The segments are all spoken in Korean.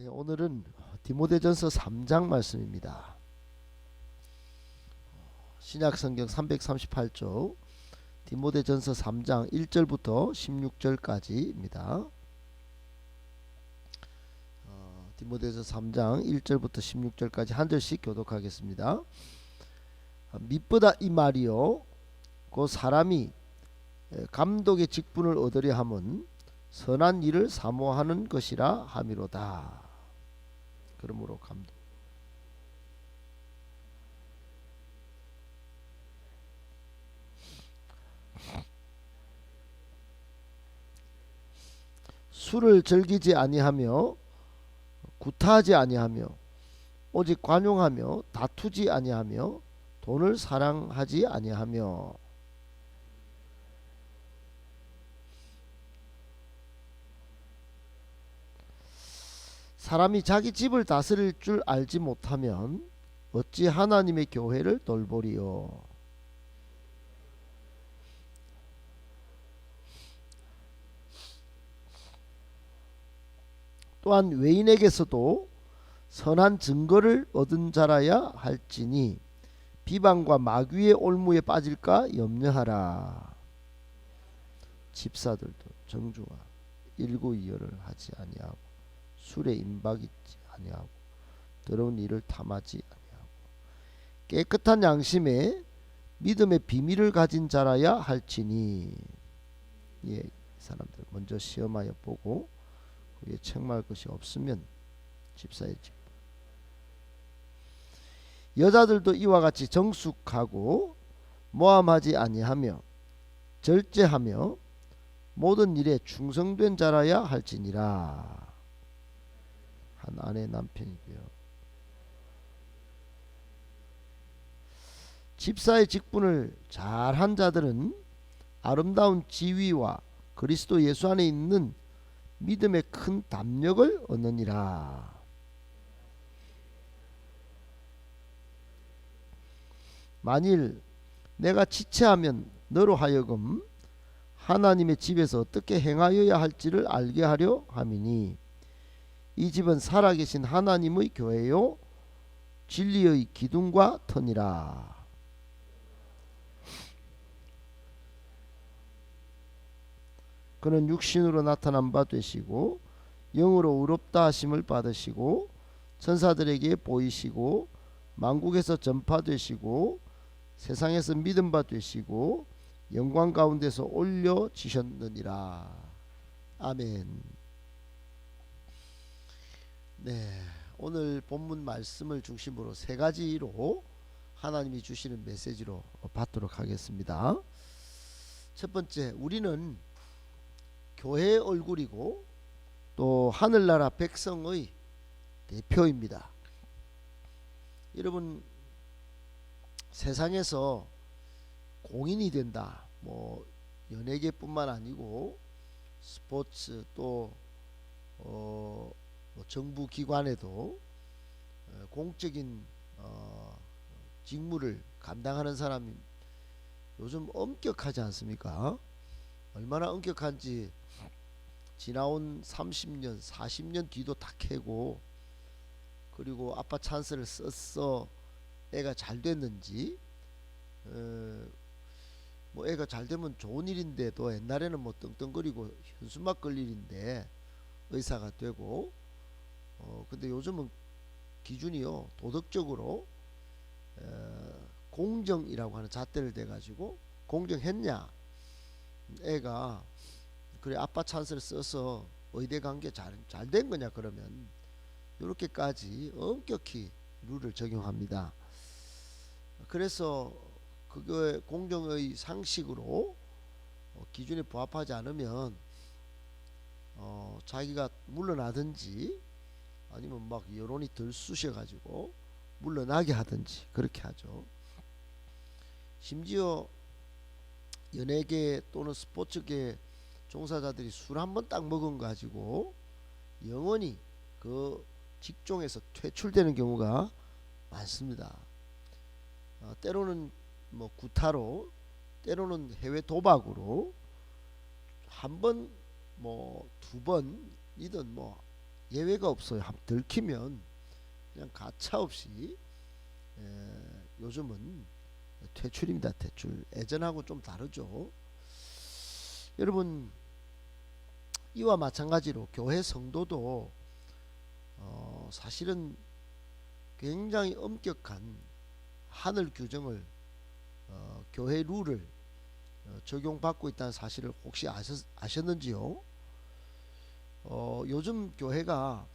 네, 오늘은 디모데전서 3장 말씀입니다. 신약 성경 338쪽 디모데전서 3장 1절부터 16절까지입니다. 어, 디모데전서 3장 1절부터 16절까지 한 절씩 교독하겠습니다. 어, 밑보다 이 말이요 그 사람이 에, 감독의 직분을 얻으려 함은 선한 일을 사모하는 것이라 함이로다. 그러므로 감독 술을 즐기지 아니하며 구타하지 아니하며 오직 관용하며 다투지 아니하며 돈을 사랑하지 아니하며 사람이 자기 집을 다스릴 줄 알지 못하면 어찌 하나님의 교회를 돌보리요? 또한 외인에게서도 선한 증거를 얻은 자라야 할지니 비방과 마귀의 올무에 빠질까 염려하라. 집사들도 정주와 일구이여를 하지 아니하고 술에 임박있지 아니하고 더러운 일을 탐하지 아니하고 깨끗한 양심에 믿음의 비밀을 가진 자라야 할지니. 예, 이 사람들 먼저 시험하여 보고 후에 책망할 것이 없으면 집사의 집. 여자들도 이와 같이 정숙하고 모함하지 아니하며 절제하며 모든 일에 충성된 자라야 할지니라 한 아내 남편이고요. 집사의 직분을 잘 한 자들은 아름다운 지위와 그리스도 예수 안에 있는 믿음의 큰 담력을 얻느니라. 만일 내가 지체하면 너로 하여금 하나님의 집에서 어떻게 행하여야 할지를 알게 하려 함이니 이 집은 살아계신 하나님의 교회요 진리의 기둥과 터니라. 그는 육신으로 나타난 바 되시고 영으로 의롭다 하심을 받으시고 천사들에게 보이시고 만국에서 전파되시고 세상에서 믿음 바 되시고 영광 가운데서 올려지셨느니라. 아멘. 네, 오늘 본문 말씀을 중심으로 세 가지로 하나님이 주시는 메시지로 받도록 하겠습니다. 첫 번째, 우리는 교회의 얼굴이고 또 하늘나라 백성의 대표입니다. 여러분 세상에서 공인이 된다. 뭐 연예계뿐만 아니고 스포츠 또 어, 뭐 정부 기관에도 어, 공적인 어, 직무를 감당하는 사람이 요즘 엄격하지 않습니까? 얼마나 엄격한지 지나온 30년, 40년 뒤도 다 캐고 그리고 아빠 찬스를 썼어 애가 잘 됐는지 어, 뭐 애가 잘 되면 좋은 일인데도 옛날에는 뭐 떵떵거리고 현수막 끌 일인데 의사가 되고 어 근데 요즘은 기준이요 도덕적으로 어, 공정이라고 하는 잣대를 대 가지고 공정했냐 애가 그래 아빠 찬스를 써서 의대 간게잘잘 된 거냐 그러면 이렇게까지 엄격히 룰을 적용합니다. 그래서 그거의 공정의 상식으로 어, 기준에 부합하지 않으면 어, 자기가 물러나든지 아니면 막 여론이 들쑤셔 가지고 물러나게 하든지 그렇게 하죠. 심지어 연예계 또는 스포츠계 종사자들이 술 한 번 딱 먹은 거 가지고 영원히 그 직종에서 퇴출되는 경우가 많습니다. 어, 때로는 뭐 구타로, 때로는 해외 도박으로 한 번, 뭐 두 번이든 뭐 예외가 없어요. 한 들키면 그냥 가차 없이 에, 요즘은 퇴출입니다. 퇴출. 예전하고 좀 다르죠. 여러분 이와 마찬가지로 교회 성도도 어, 사실은 굉장히 엄격한 하늘 규정을 어, 교회 룰을 어, 적용받고 있다는 사실을 혹시 아셨, 아셨는지요? 어, 요즘 교회가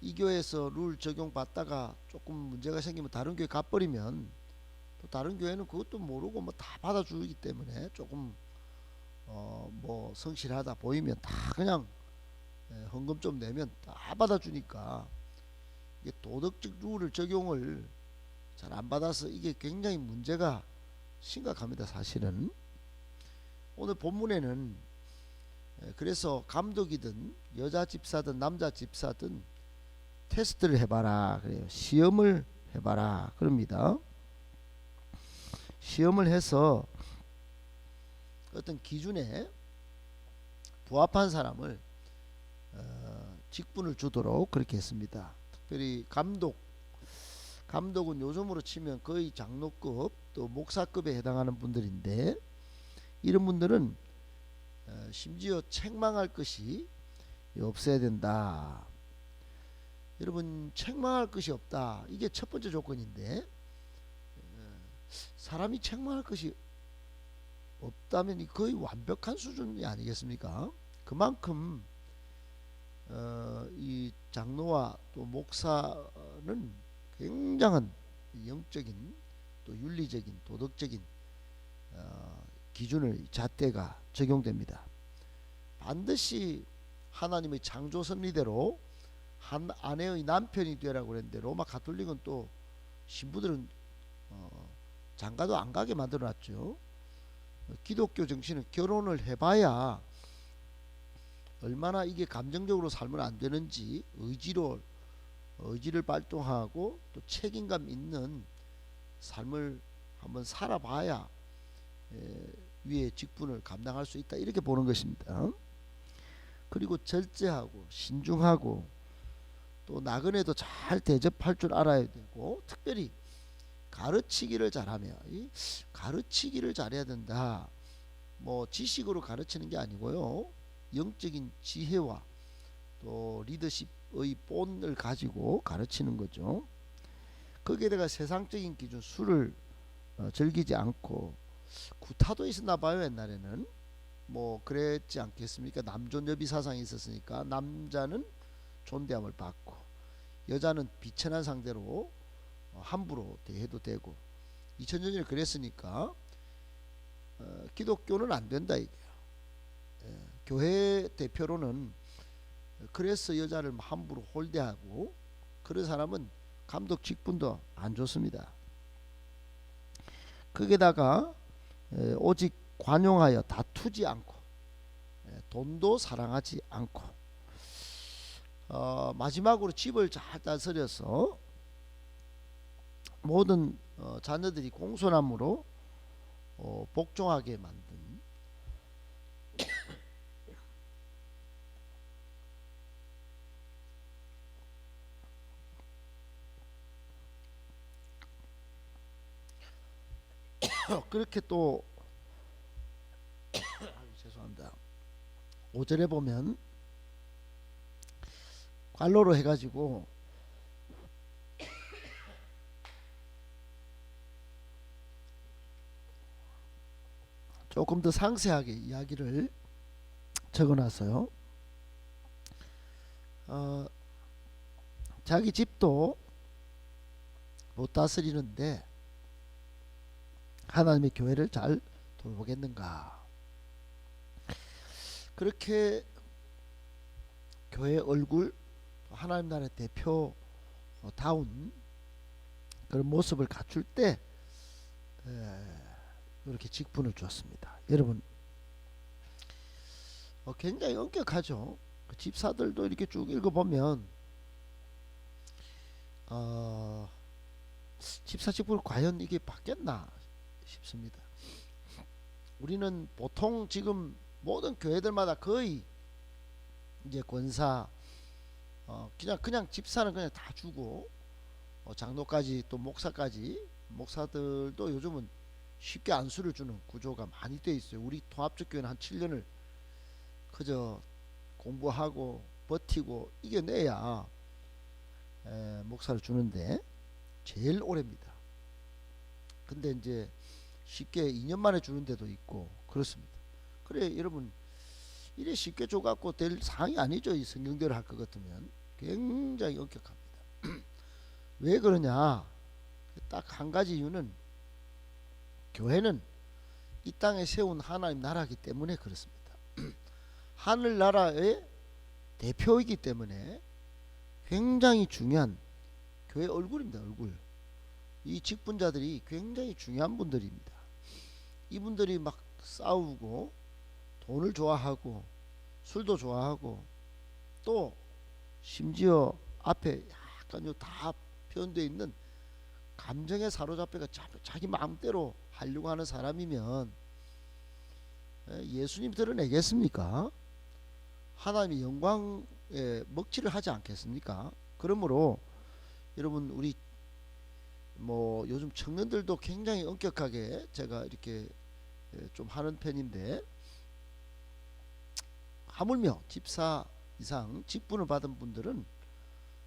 이 교회에서 룰 적용 받다가 조금 문제가 생기면 다른 교회 가버리면 또 다른 교회는 그것도 모르고 뭐 다 받아주기 때문에 조금 어, 뭐 성실하다 보이면 다 그냥 예, 헌금 좀 내면 다 받아주니까 이게 도덕적 룰을 적용을 잘 안 받아서 이게 굉장히 문제가 심각합니다. 사실은 오늘 본문에는 예, 그래서 감독이든 여자 집사든 남자 집사든 테스트를 해봐라 그래요. 시험을 해봐라 그럽니다. 시험을 해서 어떤 기준에 부합한 사람을 어, 직분을 주도록 그렇게 했습니다. 특별히 감독 감독은 요즘으로 치면 거의 장로급 또 목사급에 해당하는 분들인데 이런 분들은 어, 심지어 책망할 것이 없어야 된다. 여러분 책망할 것이 없다. 이게 첫 번째 조건인데 어, 사람이 책망할 것이 없다면 이 거의 완벽한 수준이 아니겠습니까? 그만큼 어, 이 장로와 또 목사는 굉장한 영적인 또 윤리적인 도덕적인 어, 기준을 잣대가 적용됩니다. 반드시 하나님의 창조 섭리대로 한 아내의 남편이 되라고 그랬는데 로마 가톨릭은 또 신부들은 어, 장가도 안 가게 만들어놨죠. 기독교 정신은 결혼을 해봐야 얼마나 이게 감정적으로 살면 안 되는지 의지로 의지를 발동하고 또 책임감 있는 삶을 한번 살아봐야 에, 위의 직분을 감당할 수 있다 이렇게 보는 것입니다. 그리고 절제하고 신중하고 또 나그네도 잘 대접할 줄 알아야 되고 특별히 가르치기를 잘하며 이 가르치기를 잘해야 된다. 뭐 지식으로 가르치는 게 아니고요. 영적인 지혜와 또 리더십의 본을 가지고 가르치는 거죠. 거기에다가 세상적인 기준 술을 어, 즐기지 않고 구타도 있었나 봐요 옛날에는 뭐 그랬지 않겠습니까 남존여비 사상이 있었으니까 남자는 존대함을 받고 여자는 비천한 상대로 어, 함부로 대해도 되고 2000년 전에 그랬으니까 어, 기독교는 안 된다 이게요. 예, 교회 대표로는 그래서 여자를 함부로 홀대하고 그런 사람은 감독 직분도 안 좋습니다. 거기다가 에, 오직 관용하여 다투지 않고 에, 돈도 사랑하지 않고 어, 마지막으로 집을 잘 다스려서 모든 어, 자녀들이 공손함으로 어, 복종하게 만든 그렇게 또 죄송합니다. 5절에 보면 관로로 해가지고 조금 더 상세하게 이야기를 적어놨어요. 어, 자기 집도 못 다스리는데 하나님의 교회를 잘 돌보겠는가? 그렇게 교회 얼굴 하나님 나라의 대표 어, 다운 그런 모습을 갖출 때 에, 이렇게 직분을 주었습니다. 여러분 어, 굉장히 엄격하죠. 그 집사들도 이렇게 쭉 읽어보면 어, 집사 직분을 과연 이게 받겠나 싶습니다. 우리는 보통 지금 모든 교회들마다 거의 이제 권사 어, 그냥 그냥 집사는 그냥 다 주고 어, 장로까지 또 목사까지 목사들도 요즘은 쉽게 안수를 주는 구조가 많이 돼 있어요. 우리 통합적 교회는 한 7년을 그저 공부하고 버티고 이겨내야 에, 목사를 주는데 제일 오래입니다. 근데 이제 쉽게 2년 만에 주는 데도 있고 그렇습니다. 그래 여러분 이래 쉽게 줘갖고 될 상황이 아니죠. 이 성경대로 할 것 같으면 굉장히 엄격합니다. 왜 그러냐? 딱 한 가지 이유는 교회는 이 땅에 세운 하나님 나라이기 때문에 그렇습니다. 하늘 나라의 대표이기 때문에 굉장히 중요한 교회 얼굴입니다. 얼굴. 이 직분자들이 굉장히 중요한 분들입니다. 이분들이 막 싸우고 돈을 좋아하고 술도 좋아하고 또 심지어 앞에 약간 요다 표현되어 있는 감정에 사로잡혀가 자- 자기 마음대로 하려고 하는 사람이면 에, 예수님 드러내겠습니까? 하나님의 영광에 먹칠을 하지 않겠습니까? 그러므로 여러분 우리 뭐 요즘 청년들도 굉장히 엄격하게 제가 이렇게 에, 좀 하는 편인데 하물며 집사 이상 직분을 받은 분들은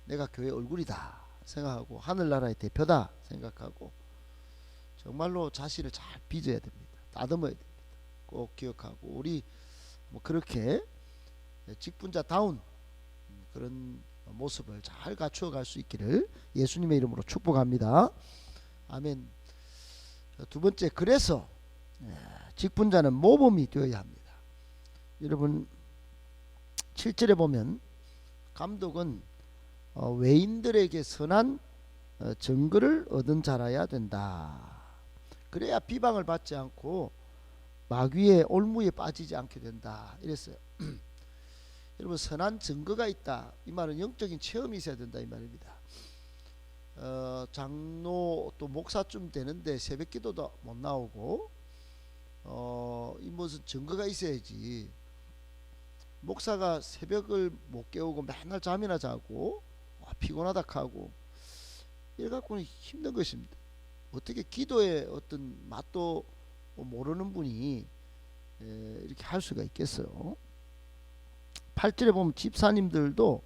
내가 교회 얼굴이다 생각하고 하늘나라의 대표다 생각하고 정말로 자신을 잘 빚어야 됩니다. 다듬어야 됩니다. 꼭 기억하고 우리 뭐 그렇게 직분자다운 그런 모습을 잘 갖추어 갈 수 있기를 예수님의 이름으로 축복합니다. 아멘. 두 번째 그래서 예, 직분자는 모범이 되어야 합니다. 여러분 7절에 보면 감독은 어, 외인들에게 선한 어, 증거를 얻은 자라야 된다. 그래야 비방을 받지 않고 마귀의 올무에 빠지지 않게 된다. 이랬어요. 여러분 선한 증거가 있다. 이 말은 영적인 체험이 있어야 된다 이 말입니다. 어, 장로 또 목사쯤 되는데 새벽기도도 못 나오고 어, 이 무슨 증거가 있어야지. 목사가 새벽을 못 깨우고 맨날 잠이나 자고 와, 피곤하다 하고 이래 갖고는 힘든 것입니다. 어떻게 기도의 어떤 맛도 모르는 분이 에, 이렇게 할 수가 있겠어요? 8절에 보면 집사님들도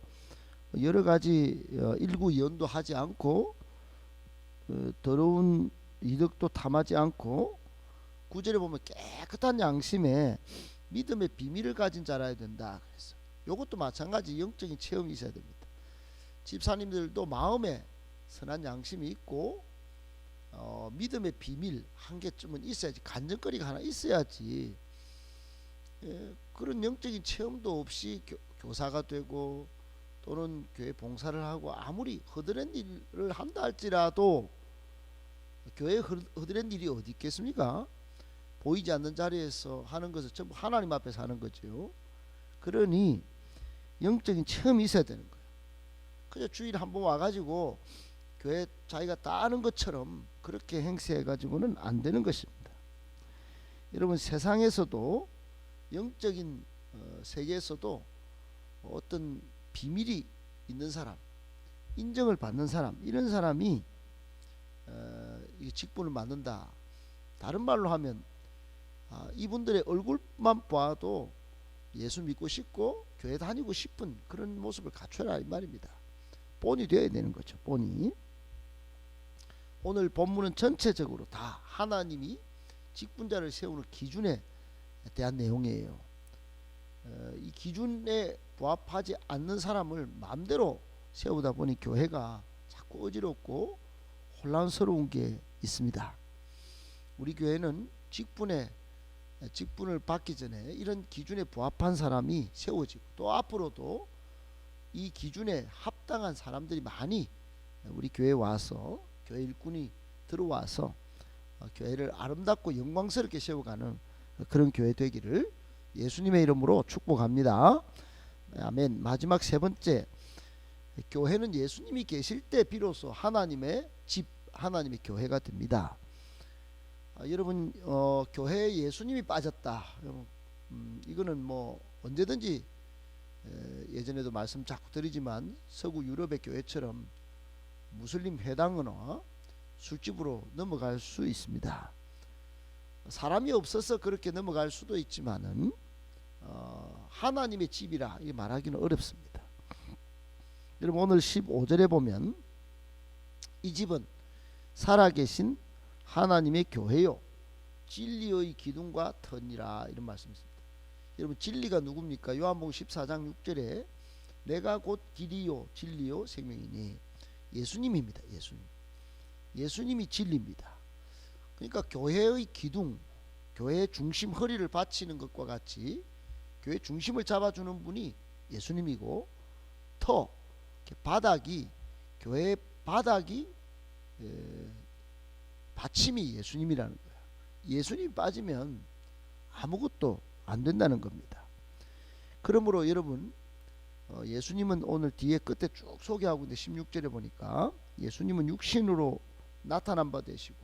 여러 가지 어, 일구이연도 하지 않고 어, 더러운 이득도 탐하지 않고 9절에 보면 깨끗한 양심에 믿음의 비밀을 가진 자라야 된다 그랬어. 요것도 마찬가지 영적인 체험이 있어야 됩니다. 집사님들도 마음에 선한 양심이 있고 어, 믿음의 비밀 한 개쯤은 있어야지 간증거리가 하나 있어야지 예, 그런 영적인 체험도 없이 교, 교사가 되고 또는 교회 봉사를 하고 아무리 허드렛 일을 한다 할지라도 교회 허드렛 일이 어디 있겠습니까? 보이지 않는 자리에서 하는 것은 전부 하나님 앞에서 하는 거죠. 그러니 영적인 체험이 있어야 되는 거예요. 그저 주일 한 번 와가지고 교회 자기가 다 아는 것처럼 그렇게 행세해가지고는 안 되는 것입니다. 여러분 세상에서도 영적인 어, 세계에서도 어떤 비밀이 있는 사람, 인정을 받는 사람 이런 사람이 어, 이 직분을 맡는다. 다른 말로 하면 아, 이분들의 얼굴만 봐도 예수 믿고 싶고 교회 다니고 싶은 그런 모습을 갖춰라 이 말입니다. 본이 되어야 되는 거죠. 본이. 오늘 본문은 전체적으로 다 하나님이 직분자를 세우는 기준에 대한 내용이에요. 어, 이 기준에 부합하지 않는 사람을 마음대로 세우다 보니 교회가 자꾸 어지럽고 혼란스러운 게 있습니다. 우리 교회는 직분에 직분을 받기 전에 이런 기준에 부합한 사람이 세워지고 또 앞으로도 이 기준에 합당한 사람들이 많이 우리 교회에 와서 교회 일꾼이 들어와서 어, 교회를 아름답고 영광스럽게 세워가는 그런 교회 되기를 예수님의 이름으로 축복합니다. 아멘. 마지막 세 번째 교회는 예수님이 계실 때 비로소 하나님의 집 하나님의 교회가 됩니다. 아, 여러분 어, 교회에 예수님이 빠졌다. 음, 이거는 뭐 언제든지 에, 예전에도 말씀 자꾸 드리지만 서구 유럽의 교회처럼 무슬림 회당이나 술집으로 넘어갈 수 있습니다. 사람이 없어서 그렇게 넘어갈 수도 있지만은 어, 하나님의 집이라 이 말하기는 어렵습니다. 여러분 오늘 15절에 보면 이 집은 살아계신 하나님의 교회요 진리의 기둥과 터니라 이런 말씀이 있습니다. 여러분 진리가 누굽니까? 요한복음 14장 6절에 내가 곧 길이요 진리요 생명이니 예수님입니다. 예수님. 예수님이 진리입니다. 그러니까 교회의 기둥, 교회의 중심 허리를 받치는 것과 같이 교회 중심을 잡아주는 분이 예수님이고 터 바닥이 교회의 바닥이 에, 받침이 예수님이라는 거야. 예수님 빠지면 아무것도 안 된다는 겁니다. 그러므로 여러분 어, 예수님은 오늘 뒤에 끝에 쭉 소개하고 있는데 16절에 보니까 예수님은 육신으로 나타난 바 되시고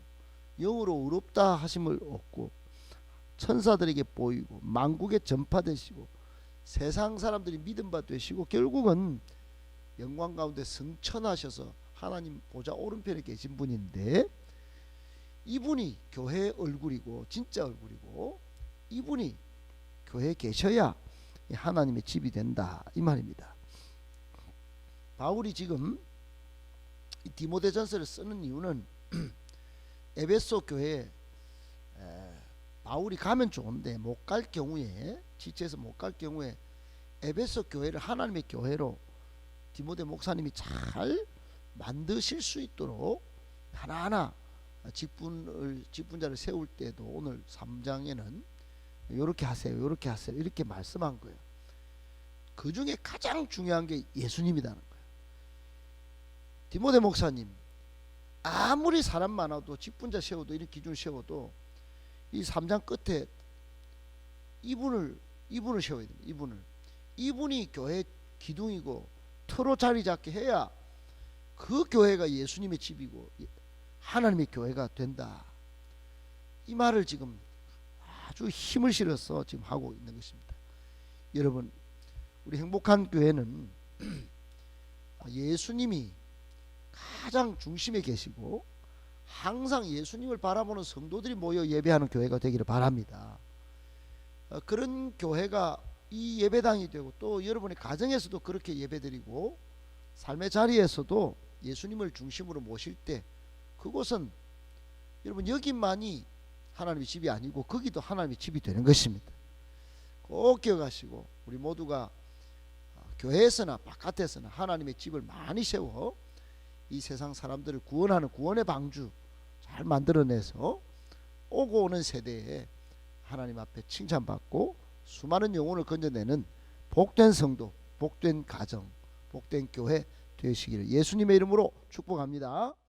영으로 의롭다 하심을 얻고 천사들에게 보이고 만국에 전파되시고 세상 사람들이 믿음 바 되시고 결국은 영광 가운데 승천하셔서 하나님 보좌 오른편에 계신 분인데 이분이 교회의 얼굴이고 진짜 얼굴이고 이분이 교회에 계셔야 이 하나님의 집이 된다 이 말입니다. 바울이 지금 이 디모데전서를 쓰는 이유는 에베소 교회에 에, 바울이 가면 좋은데 못 갈 경우에 지체해서 못 갈 경우에 에베소 교회를 하나님의 교회로 디모데 목사님이 잘 만드실 수 있도록 하나하나 직분을 직분자를 세울 때도 오늘 3장에는 이렇게 하세요. 이렇게 하세요. 이렇게 말씀한 거예요. 그 중에 가장 중요한 게 예수님이라는 거예요. 디모데 목사님 아무리 사람 많아도 직분자 세워도 이런 기준 세워도 이 3장 끝에 이분을 이분을 세워야 됩니다. 이분을 이분이 교회 기둥이고 터로 자리 잡게 해야 그 교회가 예수님의 집이고 하나님의 교회가 된다. 이 말을 지금 아주 힘을 실어서 지금 하고 있는 것입니다. 여러분, 우리 행복한 교회는 예수님이 가장 중심에 계시고 항상 예수님을 바라보는 성도들이 모여 예배하는 교회가 되기를 바랍니다. 어, 그런 교회가 이 예배당이 되고 또 여러분의 가정에서도 그렇게 예배드리고 삶의 자리에서도 예수님을 중심으로 모실 때 그곳은 여러분 여기만이 하나님의 집이 아니고 거기도 하나님의 집이 되는 것입니다. 꼭 기억하시고 우리 모두가 교회에서나 바깥에서나 하나님의 집을 많이 세워 이 세상 사람들을 구원하는 구원의 방주 잘 만들어내서 오고 오는 세대에 하나님 앞에 칭찬받고 수많은 영혼을 건져내는 복된 성도, 복된 가정, 복된 교회 되시기를 예수님의 이름으로 축복합니다.